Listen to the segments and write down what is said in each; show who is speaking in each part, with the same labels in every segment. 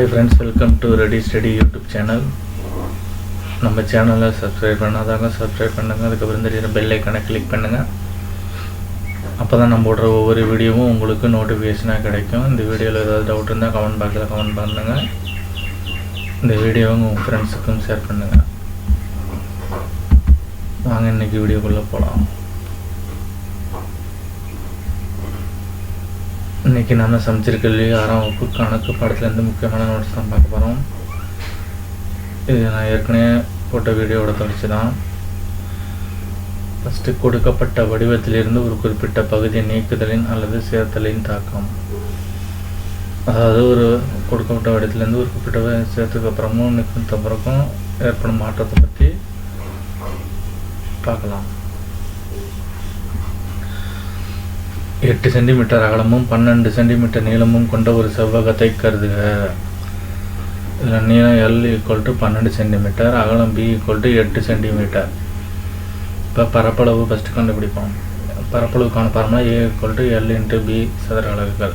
Speaker 1: Hi friends welcome to ready study YouTube channel நம்ம சேனலை subscribe பண்ணாதாங்க subscribe பண்ணுங்கள் அதுக்கப்புறம் தெரியுற பெல் ஐக்கனை கிளிக் பண்ணுங்கள் அப்போ தான் நம்ம போடுற ஒவ்வொரு வீடியோவும் உங்களுக்கு நோட்டிஃபிகேஷனாக கிடைக்கும். இந்த வீடியோவில் ஏதாவது டவுட் இருந்தால் கமெண்ட் பாக்ஸில் கமெண்ட் பண்ணுங்கள் இந்த வீடியோவை உங்கள் ஃப்ரெண்ட்ஸுக்கும் ஷேர் பண்ணுங்கள் வாங்க இன்றைக்கி வீடியோக்குள்ளே போகலாம் இன்றைக்கி நம்ம சமைச்சிருக்கல ஆறாம் வகுப்பு கணக்கு பாடத்துலேருந்து முக்கியமான நோட்ஸ் தான் பார்க்க போகிறோம் இது நான் ஏற்கனவே போட்ட வீடியோவோட தொடர்ச்சி தான். ஃபஸ்ட்டு கொடுக்கப்பட்ட வடிவத்திலிருந்து ஒரு குறிப்பிட்ட பகுதியை நீக்குதலின் அல்லது சேர்த்தலின் தாக்கம். அதாவது ஒரு கொடுக்கப்பட்ட வடிவத்திலேருந்து ஒரு குறிப்பிட்ட வ- சேர்த்ததுக்கு அப்புறமும் நீக்கினதுக்கு அப்புறமும் ஏற்படும் மாற்றத்தை பற்றி பார்க்கலாம். எட்டு சென்டிமீட்டர் அகலமும் பன்னெண்டு சென்டிமீட்டர் நீளமும் கொண்ட ஒரு செவ்வகத்தை கருதுக. இதில் நீளம் எல் ஈக்குவல் டு பன்னெண்டு சென்டிமீட்டர் அகலம் பி ஈக்குவல் டு எட்டு சென்டிமீட்டர். இப்போ பரப்பளவு ஃபஸ்ட்டு கண்டுபிடிப்போம். பரப்பளவுக்கான formula A equal to L into B சதுர அலகுகள்.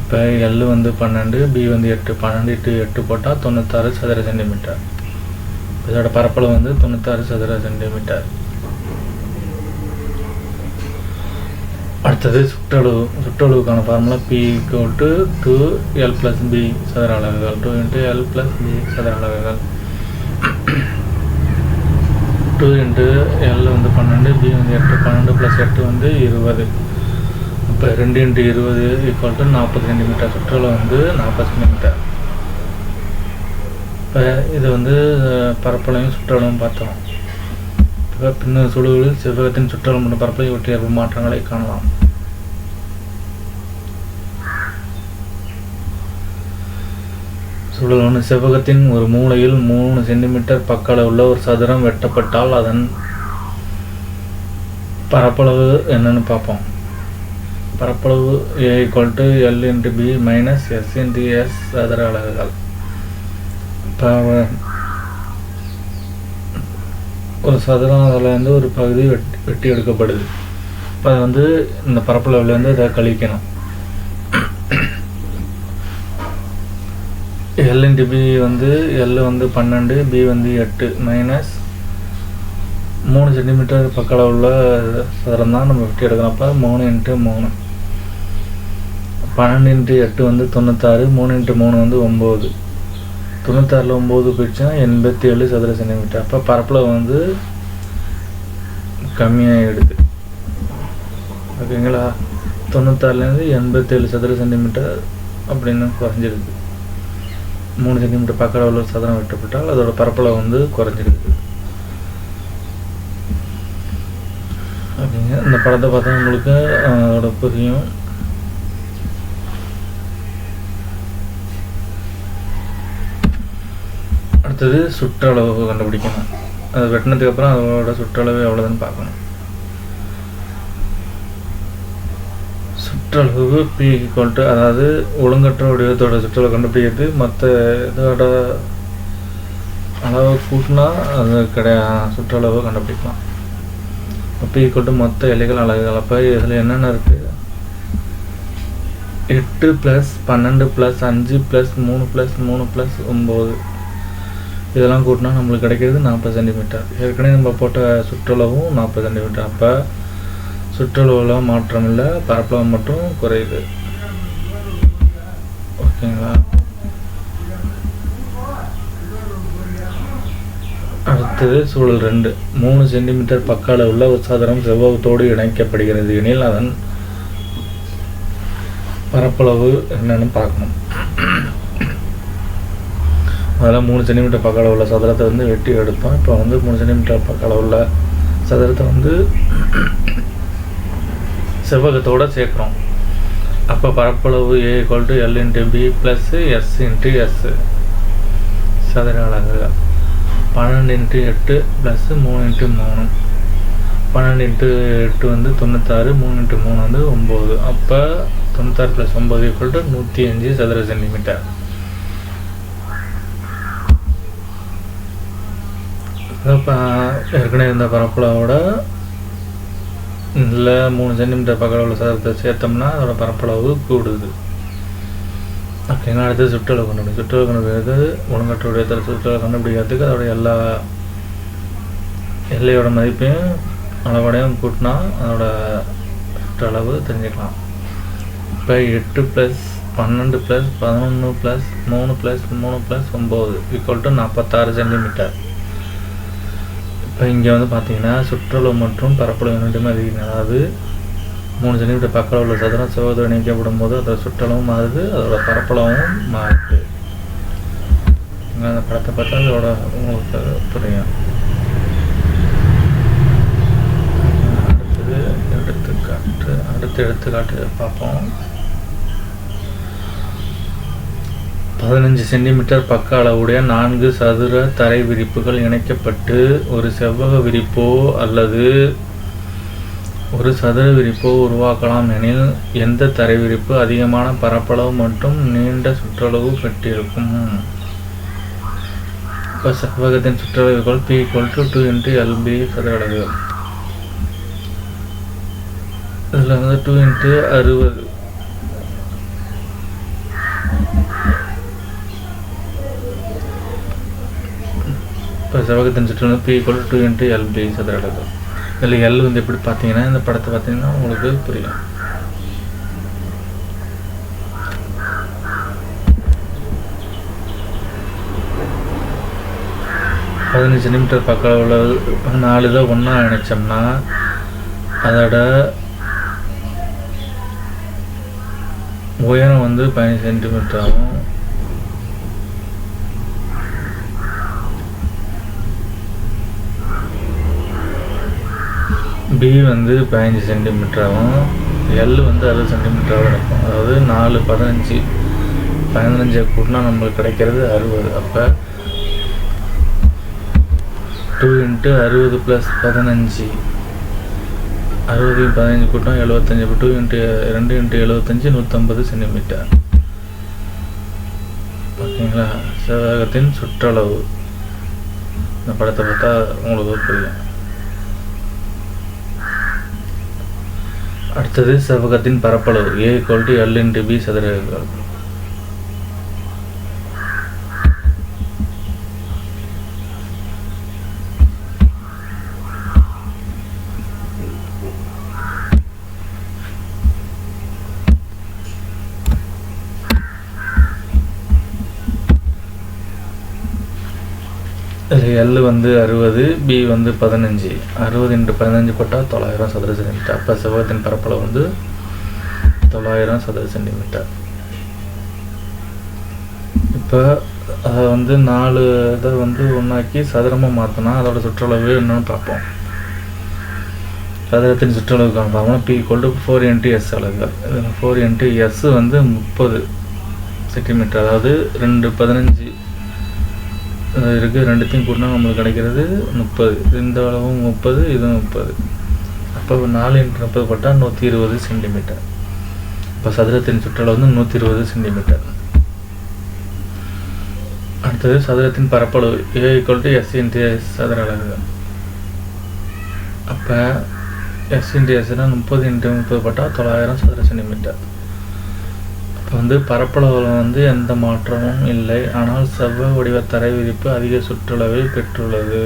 Speaker 1: இப்போ எல் வந்து பன்னெண்டு பி வந்து எட்டு பன்னெண்டு இட்டு எட்டு போட்டால் தொண்ணூத்தாறு சதுர சென்டிமீட்டர். இதோட பரப்பளவு வந்து தொண்ணூத்தாறு சதுர சென்டிமீட்டர். அடுத்தது சுற்றளவு சுற்றளவுக்கான formula P equal to two L plus B சதுர அலகுகள். Two into L plus B சதுர அலகுகள். டூ இன்ட்டு எல் வந்து பன்னெண்டு பி வந்து எட்டு பன்னெண்டு ப்ளஸ் எட்டு வந்து இருபது. இப்போ ரெண்டு இன்ட்டு இருபது ஈக்குவல் டு நாற்பது சென்டிமீட்டர் சுற்றளவு வந்து நாற்பது சென்டிமீட்டர் இப்போ இது வந்து பரப்பளவையும் சுற்றளவும் பார்த்தோம். பின்னர் சுடுகளில் செவ்வகத்தின் சுற்றளவு உள்ள பரப்பில் இவற்றை ஏற்படும் மாற்றங்களை காணலாம். சுழல் ஒன்று செவ்வகத்தின் ஒரு மூலையில் மூணு சென்டிமீட்டர் பக்க அளவுள்ள ஒரு சதுரம் வெட்டப்பட்டால் அதன் பரப்பளவு என்னன்னு பார்ப்போம். பரப்பளவு A equal to L into B minus S into S சதுர அலகுகள். இப்போ ஒரு சதுரம் அதுலேருந்து ஒரு பகுதி வெட்டி வெட்டி எடுக்கப்படுது. இப்போ அது வந்து இந்த பரப்பளவுலேருந்து இதை கழிக்கணும். எல் இன்ட்டு பி வந்து எல் வந்து பன்னெண்டு பி வந்து எட்டு மைனஸ் மூணு சென்டிமீட்டர் பக்கம் உள்ள சதுரம் தான் நம்ம வெட்டி எடுக்கிறோம் அப்போ மூணு இன்ட்டு மூணு. பன்னெண்டு இன்ட்டு எட்டு வந்து தொண்ணூத்தாறு மூணு இன்ட்டு மூணு வந்து ஒம்பது. தொண்ணூத்தாறில் ஒம்பது போயிடுச்சுன்னா எண்பத்தி ஏழு சதுர சென்டிமீட்டர். அப்போ பரப்பளவு வந்து கம்மியாகிடுது ஓகேங்களா? தொண்ணூத்தாறுலேருந்து எண்பத்தேழு சதுர சென்டிமீட்டர் அப்படின்னு குறைஞ்சிருது மூணு சென்டிமீட்டர் பக்க அளவில் சதுரம் வெட்டப்பட்டால் அதோட பரப்பளவு வந்து குறைஞ்சிருது ஓகேங்க. இந்த படத்தை பார்த்தா உங்களுக்கு அதோட புரியும். அடுத்தது சுற்றளவு கண்டுபிடிக்கணும். அது வெட்டினதுக்கு அப்புறம் அதோட சுற்றளவு எவ்வளோதுன்னு பார்க்கணும். சுற்றளவு பி ஈக்குவல் டு அதாவது ஒழுங்கற்ற வடிவத்தோட சுற்றளவு கண்டுபிடிக்கிறது. மற்ற இதோட அளவு கூட்டினா அது கிடையா சுற்றளவு கண்டுபிடிக்கலாம். பி ஈக்குவல் டு மொத்த இலைகள் அலகுகள். அப்போ இதில் என்னென்ன இருக்குது எட்டு ப்ளஸ் பன்னெண்டு ப்ளஸ் அஞ்சு ப்ளஸ் மூணு ப்ளஸ் மூணு ப்ளஸ் ஒம்பது இதெல்லாம் கூட்டினா நம்மளுக்கு கிடைக்கிறது நாற்பது சென்டிமீட்டர் ஏற்கனவே நம்ம போட்ட சுற்றளவும் நாற்பது சென்டிமீட்டர் அப்போ சுற்றளவில் மாற்றம் இல்லை பரப்பளவு மட்டும் குறையுது. ஓகேங்களா? அடுத்தது சூழல் ரெண்டு. மூணு சென்டிமீட்டர் பக்க அளவுள்ள ஒரு சதுரம் செவ்வகத்தோடு இணைக்கப்படுகிறது எனில் அதன் பரப்பளவு என்னன்னு பார்க்கணும். அதெல்லாம் மூணு சென்டிமீட்டர் பக்க அளவுள்ள சதுரத்தை வந்து வெட்டி எடுத்தோம். இப்போ வந்து மூணு சென்டிமீட்டர் பக்க அளவுள்ள சதுரத்தை வந்து செவ்வகத்தோட சேர்க்குறோம். அப்போ பரப்பளவு A equal to L into B plus S into S சதுர அலகுகள். பன்னெண்டு இன்ட்டு எட்டு ப்ளஸ்ஸு மூணு இன்ட்டு மூணு. பன்னெண்டு இன்ட்டு எட்டு வந்து தொண்ணூத்தாறு மூணு இன்ட்டு மூணு வந்து ஒம்பது அப்போ தொண்ணூத்தாறு ப்ளஸ் ஒம்பது ஈக்குவல் டு நூற்றி அஞ்சு சதுர சென்டிமீட்டர் ஏற்கனவே இருந்த பரப்பளவோட இல்லை மூணு சென்டிமீட்டர் பக்கத்தில் உள்ள சேர்த்தோம்னா அதோட பரப்பளவு கூடுது. ஓகேங்களா அடுத்து சுற்றளவு கண்டுபிடி சுற்றளவு கண்டுபிடிக்கிறது ஒழுங்கற்றுடைய சுற்றளவு கண்டுபிடிக்கிறதுக்கு அதோட எல்லா எல்லையோட மதிப்பையும் அளவடையும் கூட்டினா அதோட சுற்றளவு தெரிஞ்சுக்கலாம். இப்போ எட்டு ப்ளஸ் பன்னெண்டு ப்ளஸ் பதினொன்று ப்ளஸ் மூணு ப்ளஸ் மூணு ப்ளஸ் ஒம்பது ஈக்குவல் டு நாற்பத்தாறு சென்டிமீட்டர் இப்போ இங்கே வந்து பார்த்தீங்கன்னா சுற்றளவு மற்றும் பரப்பளவு இரண்டுமே அதிகம். அதாவது மூணு சென்டிமீட்டர் பக்கம் உள்ள சதுரம் செவ்வகத்தோடு இணைக்கப்படும் போது அதோட சுற்றளவும் மாறுது அதோட பரப்பளவும் மாறுது. இங்க அந்த படத்தை பார்த்தா அதோட உங்களுக்கு புரியும் அடுத்தது எடுத்துக்காட்டு அடுத்த எடுத்துக்காட்டு பார்ப்போம். பதினஞ்சு சென்டிமீட்டர் பக்க அளவுடைய நான்கு சதுர தரை விரிப்புகள் இணைக்கப்பட்டு ஒரு செவ்வக விரிப்போ அல்லது ஒரு சதுர விரிப்போ உருவாக்கலாம் எனில் எந்த தரை விரிப்பு அதிகமான பரப்பளவு மற்றும் நீண்ட சுற்றளவு பெற்றிருக்கும்? இப்போ செவ்வகத்தின் சுற்றளவுகள் P equal to two into LB சதுர அளவு. இதில் வந்து டூ இன்ட்டு அறுபது. இப்போ செவ்வகத்தின் சுற்றுலா P equal to into LB சதுர அடக்கம் இதில் எல் வந்து எப்படி பார்த்தீங்கன்னா இந்த படத்தை பார்த்தீங்கன்னா உங்களுக்கு புரியும். பதினஞ்சு சென்டிமீட்டர் பக்கம் உள்ள நாலு இதை ஒன்றா இணைச்சோம்னா அதோட உயரம் வந்து பதினஞ்சு சென்டிமீட்டர் ஆகும். பி வந்து பதினஞ்சு சென்டிமீட்டராகவும் எல் வந்து அறுபது சென்டிமீட்டராகவும் இருக்கும். அதாவது நாலு பதினஞ்சு பதினஞ்சை கூட்டினா நம்மளுக்கு கிடைக்கிறது அறுபது. அப்போ டூ இன்ட்டு அறுபது ப்ளஸ் பதினஞ்சு அறுபதையும் பதினஞ்சு கூட்டம் எழுபத்தஞ்சு இப்போ டூ இன்ட்டு ரெண்டு இன்ட்டு எழுபத்தஞ்சு நூற்றம்பது சென்டிமீட்டர் ஓகேங்களா செவ்வகத்தின் சுற்றளவு. இந்த படத்தை பார்த்தா உங்களுக்கு புரியும். அடுத்தது செவ்வகத்தின் பரப்பளவு A equal to L into B சதுரங்கள் எல் வந்து அறுபது பி வந்து பதினஞ்சு. அறுபது இன்று பதினஞ்சு போட்டால் தொள்ளாயிரம் சதுர சென்டிமீட்டர் அப்போ செவ்வகத்தின் பரப்பளவு வந்து தொள்ளாயிரம் சதுர சென்டிமீட்டர் இப்போ அதை வந்து நாலு இதை வந்து ஒன்றாக்கி சதுரமாக மாற்றினா அதோட சுற்றளவு என்னன்னு பார்ப்போம். சதுரத்தின் சுற்றளவுக்கான பார்ப்போம் பி கொண்டு ஃபோர் இன்ட்டு எஸ் அளவு இதில் ஃபோர் இன்ட்டு எஸ் வந்து முப்பது சென்டிமீட்டர் அதாவது ரெண்டு பதினஞ்சு இருக்குது ரெண்டுத்தையும் கூட்டினா நம்மளுக்கு கிடைக்கிறது முப்பது. இந்த அளவும் முப்பது இதுவும் முப்பது. அப்போ நாலு இன்ட்டு முப்பது போட்டால் நூற்றி இருபது சென்டிமீட்டர். இப்போ சதுரத்தின் சுற்றளவு வந்து நூற்றி இருபது சென்டிமீட்டர். அடுத்தது சதுரத்தின் பரப்பளவு A equal to S into S சதுர அலகு. அப்போ எஸ் இன்ட்டு எஸ்னால் முப்பது இன்ட்டு முப்பது போட்டால் தொள்ளாயிரம் சதுர சென்டிமீட்டர். இப்போ வந்து பரப்பளவில் வந்து எந்த மாற்றமும் இல்லை. ஆனால் செவ்வ வடிவ தரை விரிப்பு அதிக சுற்றளவை பெற்றுள்ளது.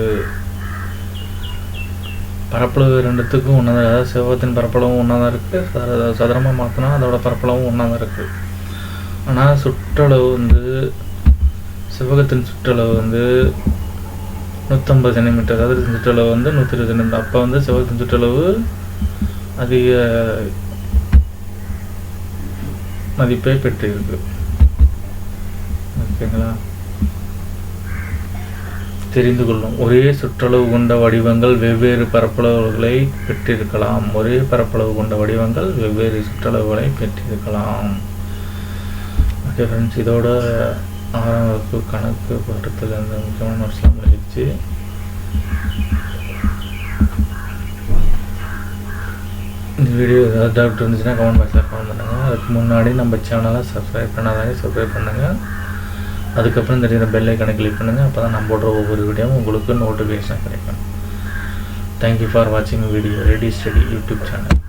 Speaker 1: பரப்பளவு ரெண்டுத்துக்கும் ஒன்றா தான் அதாவது செவ்வத்தின் பரப்பளவும் ஒன்றா தான் இருக்குது சதுரமாக மாற்றினா அதோட பரப்பளவும் ஒன்றா தான் இருக்குது ஆனால் சுற்றளவு வந்து செவ்வகத்தின் சுற்றளவு வந்து நூற்றம்பது சென்டிமீட்டர். அதாவது சுற்றளவு வந்து நூற்றி இருபது சென்டிமீட்டர். அப்போ வந்து செவ்வகத்தின் சுற்றளவு அதிக மதிப்பை பெற்றிருக்கு. ஓகேங்களா? தெரிந்து கொள்ளும். ஒரே சுற்றளவு கொண்ட வடிவங்கள் வெவ்வேறு பரப்பளவுகளை பெற்றிருக்கலாம். ஒரே பரப்பளவு கொண்ட வடிவங்கள் வெவ்வேறு சுற்றளவுகளை பெற்றிருக்கலாம். ஓகே ஃப்ரெண்ட்ஸ் இதோட ஆறாம் வகுப்பு கணக்கு பாடத்தில் அந்த முக்கியமான நோட்ஸ்லாம் முடிச்சு இந்த வீடியோ ஏதாவது டவுட் இருந்துச்சுன்னா கமெண்ட் பாக்ஸில் கமெண்ட் பண்ணுங்கள் அதுக்கு முன்னாடி நம்ம சேனலை சப்ஸ்கிரைப் பண்ணாதாங்க சப்ஸ்கிரைப் பண்ணுங்கள் அதுக்கப்புறம் தெரியுற பெல் ஐக்கனை கிளிக் பண்ணுங்கள் அப்போ தான் நம்ம போடுற ஒவ்வொரு வீடியோவும் உங்களுக்கு நோட்டிஃபிகேஷன் கிடைக்கும். தேங்க்யூ ஃபார் வாட்சிங் video ready study YouTube channel